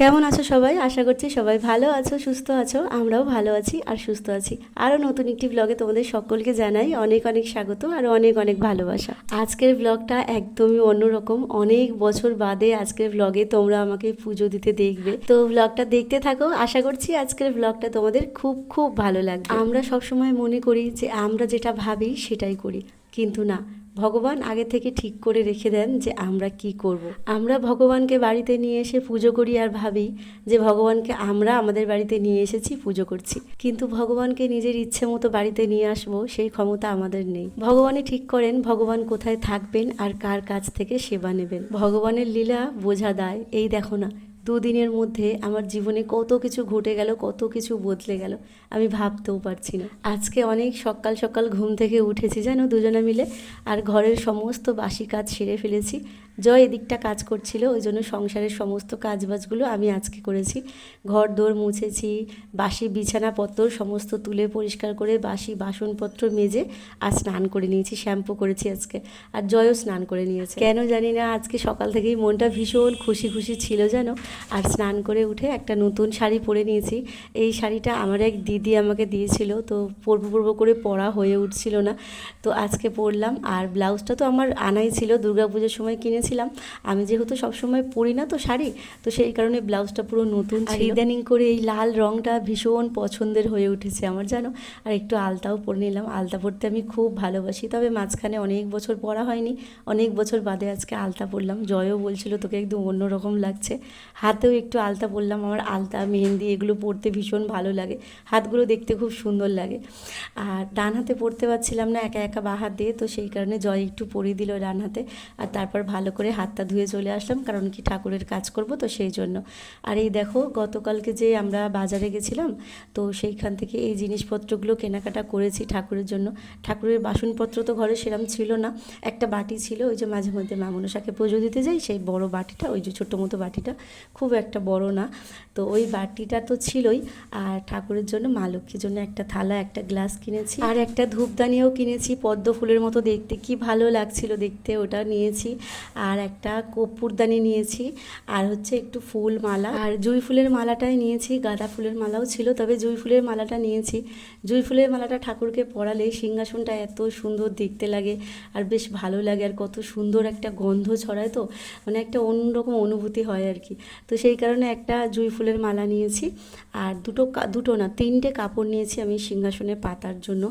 কেমন আছো সবাই? আশা করছি সবাই ভালো আছো, সুস্থ আছো, আমরাও ভালো আছি আর সুস্থ আছি। আরও নতুন একটি ব্লগে তোমাদের সকলকে জানাই অনেক অনেক স্বাগত আর অনেক অনেক ভালোবাসা। আজকের ব্লগটা একদমই অন্যরকম। অনেক বছর বাদে আজকের ব্লগে তোমরা আমাকে পুজো দিতে দেখবে। তো ব্লগটা দেখতে থাকো। আশা করছি আজকের ব্লগটা তোমাদের খুব খুব ভালো লাগবে। আমরা সবসময় মনে করি যে আমরা যেটা ভাবি সেটাই করি। কিন্তু না ভগবান আগে থেকে ঠিক করে রেখে দেন যে আমরা কি করব। আমরা ভগবানকে বাড়িতে নিয়ে এসে পুজো করি আর ভাবি যে ভগবানকে আমরা আমাদের বাড়িতে নিয়ে এসেছি, পুজো করছি। কিন্তু ভগবানকে নিজের ইচ্ছে মতো বাড়িতে নিয়ে আসব, সেই ক্ষমতা আমাদের নেই। ভগবানই ঠিক করেন ভগবান কোথায় থাকবেন আর কার কাছ থেকে সেবা নেবেন। ভগবানের লীলা বোঝা দায়, এই দেখো না। দুদিনের মধ্যে আমার জীবনে কত কিছু ঘটে গেল, কত কিছু বদলে গেল, আমি ভাবতেও পারছি না। আজকে অনেক সকাল সকাল ঘুম থেকে উঠেছি, জানো দুজনে মিলে, আর ঘরের সমস্ত বাসি কাজ সেরে ফেলেছি। জয় এদিকটা কাজ করছিল, ওই জন্য সংসারের সমস্ত কাজবাজগুলো আমি আজকে করেছি। ঘর দোর মুছেছি, বাসি বিছানাপত্র সমস্ত তুলে পরিষ্কার করে বাসি বাসনপত্র মেজে আর স্নান করে নিয়েছি, শ্যাম্পু করেছি আজকে, আর জয়ও স্নান করে নিয়েছে। কেন জানি না, আজকে সকাল থেকেই মনটা ভীষণ খুশি খুশি ছিল যেন আর স্নান করে উঠে একটা নতুন শাড়ি পরে নিয়েছি। এই শাড়িটা আমার এক দিদি আমাকে দিয়েছিল তো পরবো পরবো করে পরা হয়ে উঠছিল না। তো আজকে পরলাম আর ব্লাউজটা তো আমার আনাই ছিল দুর্গাপুজোর সময় কিনেছিলাম। আমি যেহেতু সবসময় পরি না তো শাড়ি তো সেই কারণে ব্লাউজটা পুরো নতুন ছিল। ইদানিং করে এই লাল রঙটা ভীষণ পছন্দের হয়ে উঠেছে আমার জানো? আর একটু আলতাও পরে নিলাম। আলতা পরতে আমি খুব ভালোবাসি তবে মাঝখানে অনেক বছর পরা হয়নি। অনেক বছর বাদে আজকে আলতা পরলাম। জয়ও বলছিল তোকে একদম অন্যরকম লাগছে। হাতেও একটু আলতা পরলাম, আমার আলতা, মেহেন্দি এগুলো পরতে ভীষণ ভালো লাগে। হাতগুলো দেখতে খুব সুন্দর লাগে। আর ডান হাতে পরতে পারছিলাম না, একা একা বা হাত দিয়ে, তো সেই কারণে জয় একটু পরিয়ে দিল ডান হাতে। আর তারপর ভালো করে হাতটা ধুয়ে চলে আসলাম, কারণ কি ঠাকুরের কাজ করব তো সেই জন্য। আর এই দেখো, গতকালকে যে আমরা বাজারে গেছিলাম, তো সেইখান থেকে এই জিনিসপত্রগুলো কেনাকাটা করেছি ঠাকুরের জন্য। ঠাকুরের বাসনপত্র তো ঘরে সেরম ছিল না। একটা বাটি ছিল, ওই যে মাঝে মধ্যে মামনসাকে পুজো দিতে যাই, সেই বড় বাটিটা, ওই যে ছোট্ট মতো বাটিটা খুব একটা বড় না। তো ওই বাটিটা তো ছিলই। আর ঠাকুরের জন্য, মা লক্ষ্মীর জন্য একটা থালা, একটা গ্লাস কিনেছি। আর একটা ধূপদানিও কিনেছি, পদ্ম ফুলের মতো দেখতে। কি ভালো লাগছিল দেখতে, ওটা নিয়েছি। আর একটা কর্পূরদানি নিয়েছি। আর হচ্ছে একটু ফুল মালা। আর জুঁই ফুলের মালাটাই নিয়েছি, গাঁদা ফুলের মালাও ছিল। তবে জুঁই ফুলের মালাটা নিয়েছি। জুঁই ফুলের মালাটা ঠাকুরকে পরালে সিংহাসনটা এত সুন্দর দেখতে লাগে। আর বেশ ভালো লাগে। আর কত সুন্দর একটা গন্ধ ছড়ায় তো। মানে একটা অন্যরকম অনুভূতি হয় আর কি। তো সেই কারণে একটা জুঁই ফুলের মালা নিয়েছি। আর দুটো দুটো না, তিনটে কাপড় নিয়েছি আমি সিংহাসনে পাতার জন্য।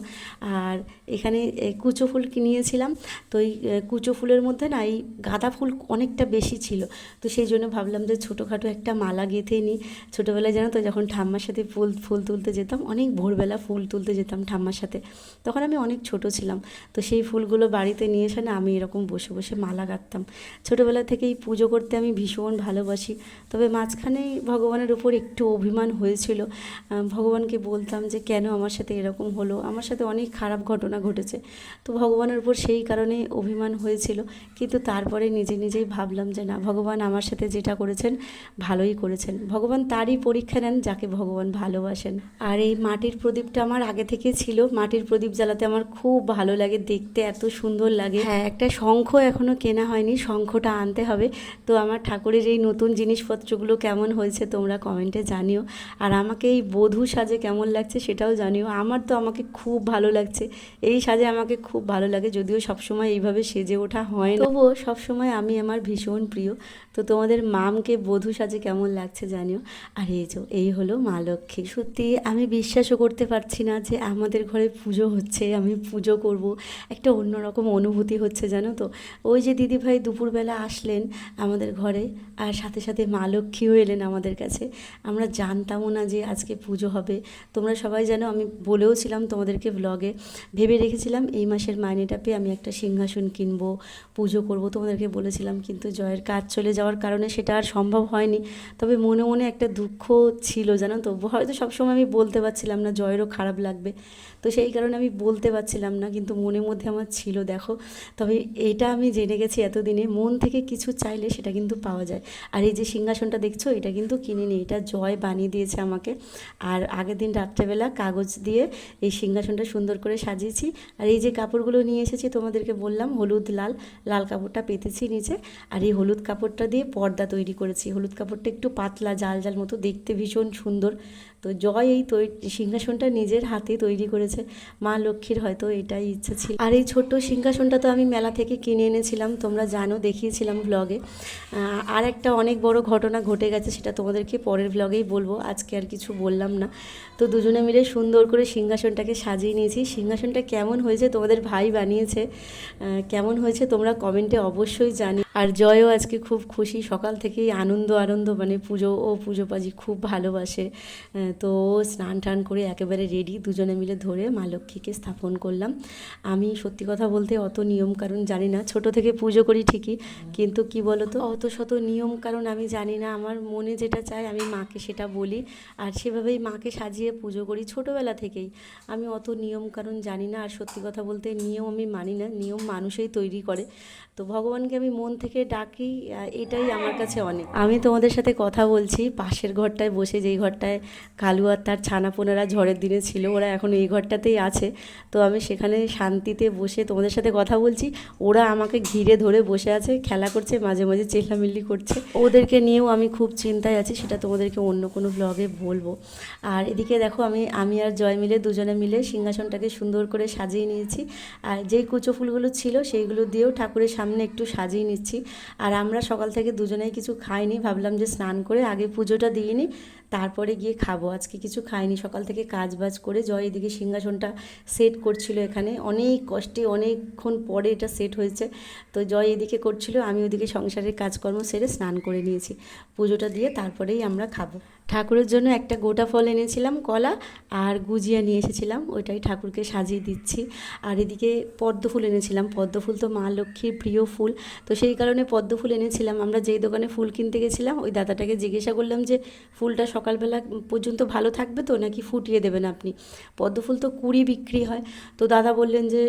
আর এখানে কুচো ফুল কিনিয়েছিলাম তো এই কুচো ফুলের মধ্যে না, এই গাঁদা ফুল অনেকটা বেশি ছিল। তো সেই জন্য ভাবলাম যে ছোটোখাটো একটা মালা গেঁথে নিই। ছোটোবেলায় জানো তো, যখন ঠাম্মার সাথে ফুল ফুল তুলতে যেতাম, অনেক ভোরবেলা ফুল তুলতে যেতাম ঠাম্মার সাথে। তখন আমি অনেক ছোট ছিলাম। তো সেই ফুলগুলো বাড়িতে নিয়ে এসে না, আমি এরকম বসে বসে মালা গাঁথতাম। ছোটোবেলা থেকেই পুজো করতে আমি ভীষণ ভালোবাসি। তবে মাঝখানেই ভগবানের উপর একটু অভিমান হয়েছিল। ভগবানকে বলতাম যে, কেন আমার সাথে এরকম হলো? আমার সাথে অনেক খারাপ ঘটনা ঘটেছে। তো ভগবানের উপর সেই কারণে অভিমান হয়েছিল। কিন্তু তারপরে নিজে নিজেই ভাবলাম যে, না, ভগবান আমার সাথে যেটা করেছেন, ভালোই করেছেন। ভগবান তারই পরীক্ষা নেন যাকে ভগবান ভালোবাসেন। আর এই মাটির প্রদীপটা আমার আগে থেকে ছিল। মাটির প্রদীপ জ্বালাতে আমার খুব ভালো লাগে, দেখতে এত সুন্দর লাগে। হ্যাঁ একটা শঙ্খ এখনও কেনা হয়নি, শঙ্খটা আনতে হবে। তো আমার ঠাকুরের এই নতুন জিনিসপত্রগুলো কেমন হয়েছে তোমরা কমেন্টে জানিও। আর আমাকে এই বধূ সাজে কেমন লাগছে সেটাও জানিও। আমার তো আমাকে খুব ভালো লাগছে। এই সাজে আমাকে খুব ভালো লাগে, যদিও সবসময় এইভাবে সেজে ওঠা হয় না। তবুও সবসময় আমি আমার ভীষণ প্রিয়। তো তোমাদের মামকে বধূ সাজে কেমন লাগছে জানিও। আর এই যে, এই হলো মা লক্ষ্মী। সত্যি আমি বিশ্বাসও করতে পারছি না যে আমাদের ঘরে পুজো হচ্ছে, আমি পুজো করব। একটা অন্যরকম অনুভূতি হচ্ছে জানো তো। ওই যে দিদিভাই দুপুরবেলা আসলেন আমাদের ঘরে, আর সাথে সাথে মা লক্ষ্মীও এলেন আমাদের কাছে। আমরা জানতামও না যে আজকে পুজো হবে। তোমরা সবাই জানো, আমি বলেও ছিলাম তোমাদেরকে ব্লগে ভেবে রেখেছিলাম এই মাসের মাইনেটা পেয়ে আমি একটা সিংহাসন কিনবো, পুজো করব তোমাদেরকে বলেছিলাম, কিন্তু জয়ের কাজ চলে যাওয়ার কারণে সেটা আর সম্ভব হয়নি। তবে মনে মনে একটা দুঃখ ছিল, জানো তো? হয়তো সবসময় আমি বলতে পারছিলাম না, জয়েরও খারাপ লাগবে। তো সেই কারণে আমি বলতে পারছিলাম না, কিন্তু মনের মধ্যে আমার ছিল, দেখো। তবে এটা আমি জেনে গেছি এতদিনে, মন থেকে কিছু চাইলে সেটা কিন্তু পাওয়া যায়। আর এই যে সিংহাসন সিংহাসনটা দেখছ? এটা কিন্তু কিনিনি। এটা জয় বানিয়ে দিয়েছে আমাকে। আর আগের দিন রাত্রেবেলা কাগজ দিয়ে এই সিংহাসনটা সুন্দর করে সাজিয়েছি। আর এই যে কাপড়গুলো নিয়ে এসেছি, তোমাদেরকে বললাম, হলুদ, লাল। লাল কাপড়টা পেতেছি নিচে। আর এই হলুদ কাপড়টা দিয়ে পর্দা তৈরি করেছি। হলুদ কাপড়টা একটু পাতলা জাল জাল মতো। দেখতে ভীষণ সুন্দর। তো জয় এই সিংহাসনটা নিজের হাতে তৈরি করেছে। মা লক্ষ্মীর হয়তো এটাই ইচ্ছা ছিল। আর এই ছোট্ট সিংহাসনটা তো আমি মেলা থেকে কিনে এনেছিলাম, তোমরা জানো, দেখিয়েছিলাম ব্লগে আর একটা অনেক বড় ঘটনা ঘটে গেছে, সেটা তোমাদেরকে পরের ব্লগেই বলব। আজকে আর কিছু বললাম না। তো দুজনে মিলে সুন্দর করে সিংহাসনটাকে সাজিয়ে নিয়েছি। সিংহাসনটা কেমন হয়েছে তোমাদের ভাই বানিয়েছে কেমন হয়েছে তোমরা কমেন্টে অবশ্যই জানি। আর জয়ও আজকে খুব খুশি, সকাল থেকেই আনন্দ আনন্দ মানে পুজো ও পুজো পাজি খুব ভালোবাসে তো স্নান টান করে একেবারে রেডি দুজনে মিলে ধরে মা লক্ষ্মীকে স্থাপন করলাম। আমি সত্যি কথা বলতে অত নিয়ম কারণ জানি না, ছোট থেকে পুজো করি ঠিকই, কিন্তু কি বলো তো অত শত নিয়ম কারণ আমি জানি না। আমার মনে যেটা চায় আমি মাকে সেটা বলি আর সেভাবেই মাকে সাজিয়ে পুজো করি ছোটোবেলা থেকেই। আমি অত নিয়ম কারণ জানি না আর সত্যি কথা বলতে নিয়ম আমি মানি না, নিয়ম মানুষই তৈরি করে। তো ভগবানকে আমি মন থেকে ডাকি এটাই আমার কাছে অনেক। আমি তোমাদের সাথে কথা বলছি, পাশের ঘরটায় বসে যেই ঘরটায় কালু আর তার ছানাপোনারা ঝড়ের দিনে ছিল, ওরা এখন এই ঘরটাতেই আছে। তো আমি সেখানে শান্তিতে বসে তোমাদের সাথে কথা বলছি, ওরা আমাকে ঘিরে ধরে বসে আছে, খেলা করছে, মাঝে মাঝে চেল্লামিল্লি করছে। ওদেরকে নিয়েও আমি খুব চিন্তায় আছি, সেটা তোমাদেরকে অন্য কোনো ব্লগে বলব। আর এদিকে দেখো, আমি আমি আর জয় মিলে দুজনে মিলে সিংহাসনটাকে সুন্দর করে সাজিয়ে নিয়েছি। আর যেই কুচো ফুলগুলো ছিল, সেইগুলো দিয়েও ঠাকুরের সামনে একটু সাজিয়ে নিচ্ছি। আর আমরা সকাল থেকে দুজনেই কিছু খাইনি, ভাবলাম যে স্নান করে আগে পুজোটা দিয়ে নিই, তারপরে গিয়ে খাব। আজকে কিছু খাইনি, সকাল থেকে কাজ বাজ করে জয় এদিকে সিংহাসনটা সেট করছিল এখানে। অনেক কষ্টে অনেকক্ষণ পরে এটা সেট হয়েছে। তো জয় এদিকে করছিল, আমি ওদিকে সংসারের কাজকর্ম সেরে স্নান করে নিয়েছি। পুজোটা দিয়ে তারপরেই আমরা খাব। ঠাকুরের জন্য একটা গোটা ফল এনেছিলাম, কলা, আর গুজিয়া নিয়ে এসেছিলাম, ওইটাই ঠাকুরকে সাজিয়ে দিচ্ছি। আর এদিকে পদ্ম ফুল এনেছিলাম, পদ্ম ফুল তো মা লক্ষ্মীর প্রিয় ফুল। তো সেই কারণে পদ্ম ফুল এনেছিলাম। আমরা যেই দোকানে ফুল কিনতে গেছিলাম, ওই দাদাটাকে জিজ্ঞাসা করলাম যে, ফুলটা সকালবেলা পর্যন্ত ভালো থাকবে তো, নাকি ফুটিয়ে দেবেন আপনি? পদ্ম ফুল তো কুড়ি বিক্রি হয়। তো দাদা বললেন যে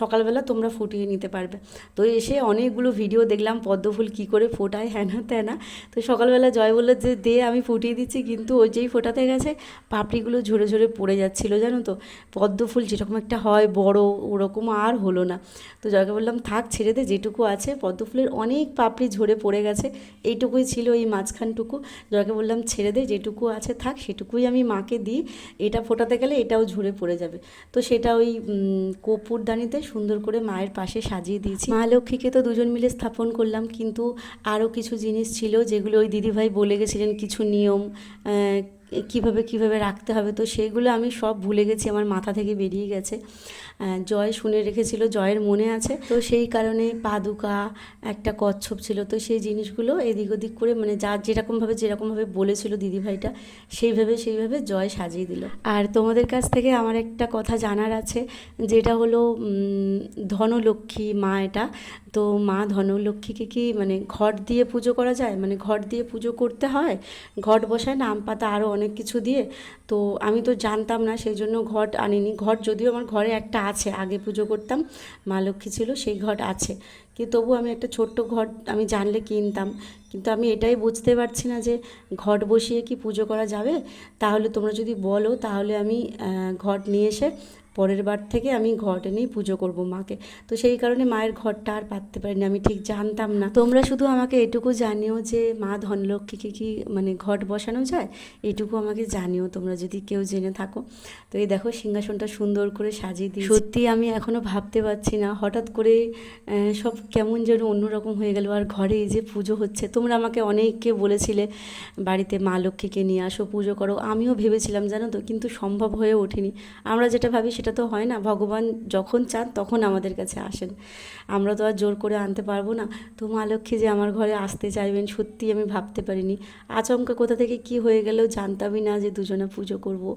সকালবেলা তোমরা ফুটিয়ে নিতে পারবে। তো এসে অনেকগুলো ভিডিও দেখলাম, পদ্ম ফুল কী করে ফোটায় হ্যানা ত্যানা তো সকালবেলা জয় বলল যে, দে, আমি ফুটিয়ে দিচ্ছি। কিন্তু ওই যেই ফোটাতে গেছে, পাপড়িগুলো ঝরে ঝরে পড়ে যাচ্ছিল, জানো তো? পদ্ম ফুল যেরকম একটা হয়, বড়, ওরকম আর হলো না। তো জয়কে বললাম, থাক, ছেড়ে দে, যেটুকু আছে। পদ্ম ফুলের অনেক পাপড়ি ঝরে পড়ে গেছে, এইটুকুই ছিল এই মাঝখানটুকু। জয়কে বললাম, ছেড়ে দে, যেটুকু আছে থাক, সেটুকুই আমি মাকে দিই। এটা ফোটাতে গেলে এটাও ঝরে পড়ে যাবে। তো সেটা ওই কপুরদানিতে সুন্দর করে মায়ের পাশে সাজিয়ে দিয়েছি। মা লক্ষ্মীকে তো দুজন মিলে স্থাপন করলাম, কিন্তু আরও কিছু জিনিস ছিল, যেগুলো ওই দিদিভাই বলে গেছিলেন, কিছু নিয়ম 嗯 কীভাবে কীভাবে রাখতে হবে, তো সেগুলো আমি সব ভুলে গেছি, আমার মাথা থেকে বেরিয়ে গেছে। জয় শুনে রেখেছিল, জয়ের মনে আছে। তো সেই কারণে পাদুকা, একটা কচ্ছপ ছিল, তো সেই জিনিসগুলো এদিক ওদিক করে মানে যার যেরকমভাবে যেরকমভাবে বলেছিল দিদিভাইটা, সেইভাবে সেইভাবে জয় সাজিয়ে দিল। আর তোমাদের কাছ থেকে আমার একটা কথা জানার আছে, যেটা হলো ধনলক্ষ্মী মা এটা। তো মা ধনলক্ষ্মীকে কি মানে ঘট দিয়ে পুজো করা যায়? মানে ঘট দিয়ে পুজো করতে হয়? ঘট বসায় নাম পাতা আরও অনেক কিছু দিয়ে। তো আমি তো জানতাম না, সেই জন্য ঘট আনিনি। ঘট যদিও আমার ঘরে একটা আছে, আগে পুজো করতাম, মা লক্ষ্মী ছিল, সেই ঘট আছে। কি তবু আমি একটা ছোট্ট ঘট আমি জানলে কিনতাম। কিন্তু আমি এটাই বুঝতে পারছি না যে, ঘট বসিয়ে কি পুজো করা যাবে? তাহলে তোমরা যদি বলো, তাহলে আমি ঘট নিয়ে এসে পরের বার থেকে আমি ঘট এনেই পুজো করব মাকে। তো সেই কারণে মায়ের ঘরটা আর পাততে পারিনি, আমি ঠিক জানতাম না। তোমরা শুধু আমাকে এটুকু জানিও যে মা ধনলক্ষ্মীকে কি মানে ঘট বসানো যায়? এটুকু আমাকে জানিও তোমরা যদি কেউ জেনে থাকো। তো এই দেখো সিংহাসনটা সুন্দর করে সাজিয়ে দিই সত্যি আমি এখনও ভাবতে পারছি না, হঠাৎ করে সব কেমন যেন অন্যরকম হয়ে গেল। আর ঘরে এই যে পুজো হচ্ছে, তোমরা আমাকে অনেককে বলেছিলে, বাড়িতে মা লক্ষ্মীকে নিয়ে আসো, পুজো করো। আমিও ভেবেছিলাম জানো তো, কিন্তু সম্ভব হয়ে ওঠেনি। আমরা যেটা ভাবি সেটা তো হয় না। ভগবান যখন চান তখন আমাদের কাছে আসেন। আমরা তো আর জোর করে আনতে পারব না। তো মা লক্ষ্মী যে আমার ঘরে আসতে চাইবেন, সত্যি আমি ভাবতে পারিনি। আচমকা কোথা থেকে কি হয়ে গেলেও জানতামই না যে দুজনে পুজো করব।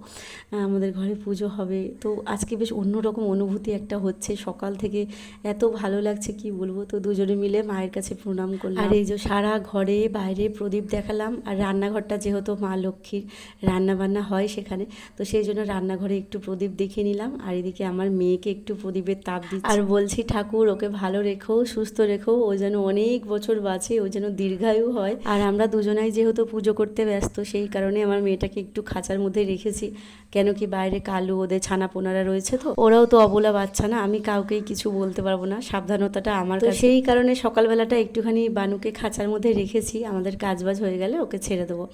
আমাদের ঘরে পুজো হবে। তো আজকে বেশ অন্যরকম অনুভূতি একটা হচ্ছে। সকাল থেকে এত ভালো লাগছে, কি বলব? তো দুজনে মিলে মায়ের কাছে প্রণাম করলাম। আর এই যে সারা ঘরে বাইরে প্রদীপ দেখালাম। আর রান্নাঘরটা যেহেতু মা লক্ষ্মীর রান্নাবান্না হয় সেখানে। তো সেই জন্য রান্নাঘরে একটু প্রদীপ দেখে নিলাম। আর এদিকে আমার মেয়েকে একটু প্রদীপের তাপ দিচ্ছি। আর বলছি ঠাকুর ওকে ভালো রেখো সুস্থ রেখো ও যেন অনেক বছর বাঁচে ও যেন দীর্ঘায়ু হয়। আর আমরা দুজনাই যেহেতু পুজো করতে ব্যস্ত সেই কারণে আমার মেয়েটাকে একটু খাঁচার মধ্যে রেখেছি। কেন কি বাইরে কালু ওদের ছানা পোনারা রয়েছে তো ওরাও তো অবলা বাচ্চা না আমি কাউকেই কিছু বলতে পারব না। সাবধানতাটা আমার সেই কারণে সকালবেলাটা একটুখানি বানুকে খাঁচার মধ্যে রেখেছি আমাদের কাজবাজ হয়ে গেলে ওকে ছেড়ে দেবো।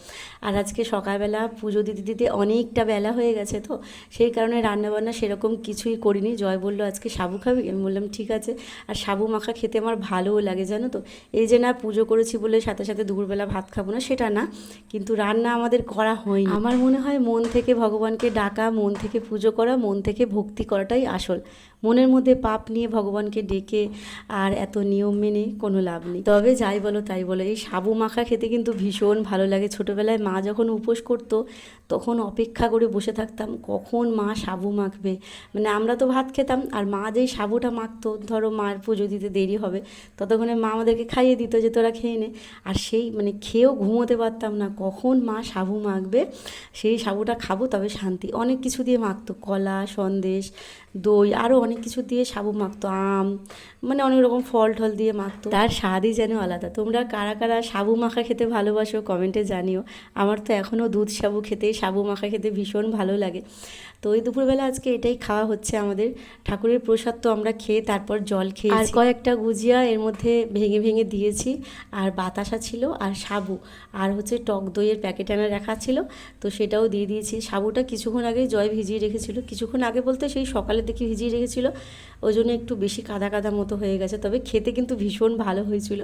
আর আজকে সকালবেলা পুজো দিতে দিতে অনেকটা বেলা হয়ে গেছে তো সেই কারণে রান্নাবান্না সেরকম কিছুই করিনি। জয় বলল, আজকে সাবু খাবি? আমি বললাম, ঠিক আছে। আর সাবু মাখা খেতে আমার ভালোও লাগে, জানো তো? এই যে না, পুজো করেছি বলে সাথে সাথে দুপুরবেলা ভাত খাব না, সেটা না। কিন্তু রান্না আমাদের করা হয়নি। আমার মনে হয় মন থেকে ভগবানকে ডাকা, মন থেকে পুজো করা, মন থেকে ভক্তি করাটাই আসল। মনের মধ্যে পাপ নিয়ে ভগবানকে ডেকে আর এত নিয়ম মেনে কোনো লাভ নেই। তবে যাই বলো, তাই বলো, এই সাবু মাখা খেতে কিন্তু ভীষণ ভালো লাগে। ছোটোবেলায় মা যখন উপোস করতো, তখন অপেক্ষা করে বসে থাকতাম, কখন মা সাবু মাখবে? মানে আমরা তো ভাত খেতাম, আর মা যেই সাবুটা মাখতো, ধরো মার পুজো দিতে দেরি হবে, ততক্ষণে মা আমাদেরকে খাইয়ে দিত যে তোরা খেয়ে নে। আর সেই মানে খেয়েও ঘুমোতে পারতাম না, কখন মা সাবু মাখবে, সেই সাবুটা খাব তবে শান্তি। অনেক কিছু দিয়ে মাখতো, কলা, সন্দেশ দই আরও অনেক কিছু দিয়ে সাবু মাখতো আম মানে অনেক রকম ফল টল দিয়ে মাখতো। তার স্বাদই যেন আলাদা। তোমরা কারা কারা সাবু মাখা খেতে ভালোবাসো কমেন্টে জানিও। আমার তো এখনও দুধ সাবু খেতে সাবু মাখা খেতে ভীষণ ভালো লাগে। তো ওই দুপুরবেলা আজকে এটাই খাওয়া হচ্ছে আমাদের। ঠাকুরের প্রসাদ তো আমরা খেয়ে তারপর জল খেয়ে আর কয়েকটা গুজিয়া এর মধ্যে ভেঙে ভেঙে দিয়েছি। আর বাতাসা ছিল আর সাবু। আর হচ্ছে টক দইয়ের প্যাকেট আনা রাখা ছিল। তো সেটাও দিয়ে দিয়েছি। সাবুটা কিছুক্ষণ আগে জয় ভিজিয়ে রেখেছিল। কিছুক্ষণ আগে বলতে সেই সকালে দেখি ভিজিয়ে রেখেছিল। ওই জন্য একটু বেশি কাদা কাদা মতো হয়ে গেছে। তবে খেতে কিন্তু ভীষণ ভালো হয়েছিল।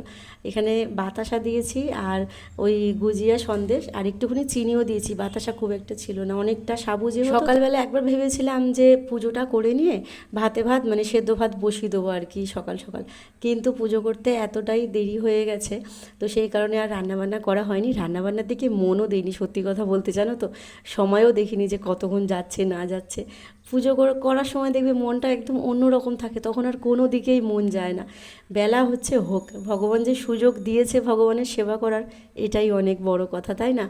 এখানে বাতাসা দিয়েছি আর ওই গুজিয়া সন্দেশ আর একটুখানি চিনিও দিয়েছি। বাতাসা খুব একটা ছিল না, অনেকটা সাবু যে সকালবেলা একবার ভেবেছিলাম যে পুজোটা করে নিয়ে ভাতে ভাত মানে সেদ্ধ ভাত বসিয়ে দেবো আর কি সকাল সকাল। কিন্তু পুজো করতে এতটাই দেরি হয়ে গেছে, তো সেই কারণে আর রান্নাবান্না করা হয়নি। রান্নাবান্নার দিকে মনও দেয়নি, সত্যি কথা বলতে জানো তো। সময়ও দেখিনি যে কতক্ষণ যাচ্ছে না যাচ্ছে। পুজো করার সময় দেখবে মনটা একদম অন্যরকম থাকে, তখন আর কোনো দিকেই মন যায় না। বেলা হচ্ছে হোক, ভগবান যে সুযোগ দিয়েছে ভগবানের সেবা করার, এটাই অনেক বড় কথা, তাই না?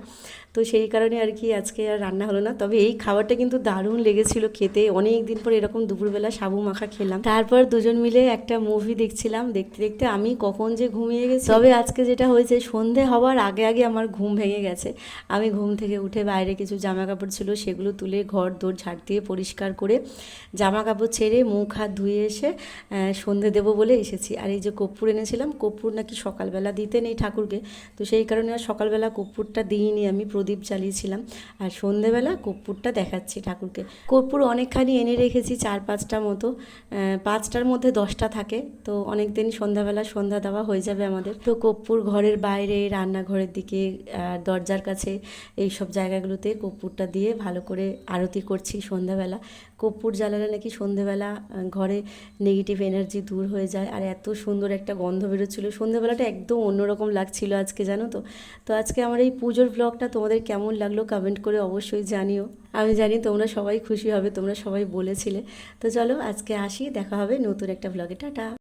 তো সেই কারণে আর কি আজকে আর রান্না হলো না, তবে এই খাবারটা কিন্তু দারুণ লেগেছিল খেতে। অনেক দিন পর এরকম দুপুরবেলা সাবু মাখা খেলাম। তারপর দুজন মিলে একটা মুভি দেখছিলাম, দেখতে দেখতে আমি কখন যে ঘুমিয়ে গেছি। তবে আজকে যেটা হয়েছে, সন্ধে হওয়ার আগে আগে আমার ঘুম ভেঙে গেছে। আমি ঘুম থেকে উঠে বাইরে কিছু জামা কাপড় ছিল, সেগুলো তুলে ঘর দৌড় ঝাড় দিয়ে পরিষ্কার করে জামা কাপড় ছেড়ে মুখ হাত ধুয়ে এসে সন্ধে দেবো বলে এসেছি। আর এই যে কর্পূর এনেছিলাম, কর্পূর নাকি সকালবেলা দিতে নেই ঠাকুরকে। তো সেই কারণে আর সকালবেলা কর্পূরটা দিইনি, আমি প্রদীপ জ্বালিয়েছিলাম। আর সন্ধেবেলা কর্পূরটা দেখাচ্ছি ঠাকুরকে। কর্পূর অনেকখানি এনে রেখেছি চার পাঁচটা মতো পাঁচটার মধ্যে দশটা থাকে। তো অনেক দিন সন্ধ্যাবেলা সন্ধ্যা দেওয়া হয়ে যাবে আমাদের। তো কর্পূর ঘরের বাইরে, রান্নাঘরের দিকে দরজার কাছে এই সব জায়গাগুলোতে কর্পূরটা দিয়ে ভালো করে আরতি করছি সন্ধ্যাবেলা। কর্পূর জ্বালালে নাকি সন্ধেবেলা ঘরে নেগেটিভ এনার্জি দূর হয়ে যায়। আর এত সুন্দর একটা গন্ধ বেরোচ্ছিলো। সন্ধেবেলাটা একদম অন্যরকম লাগছিল আজকে, জানো তো? তো আজকে আমার এই পুজোর ব্লগটা তোমাদের কেমন লাগল কমেন্ট করে অবশ্যই জানিও। আমি জানি তোমরা সবাই খুশি হবে, তোমরা সবাই বলেছিলে। তো চলো আজকে আসি, দেখা হবে নতুন একটা ব্লগে টাটা!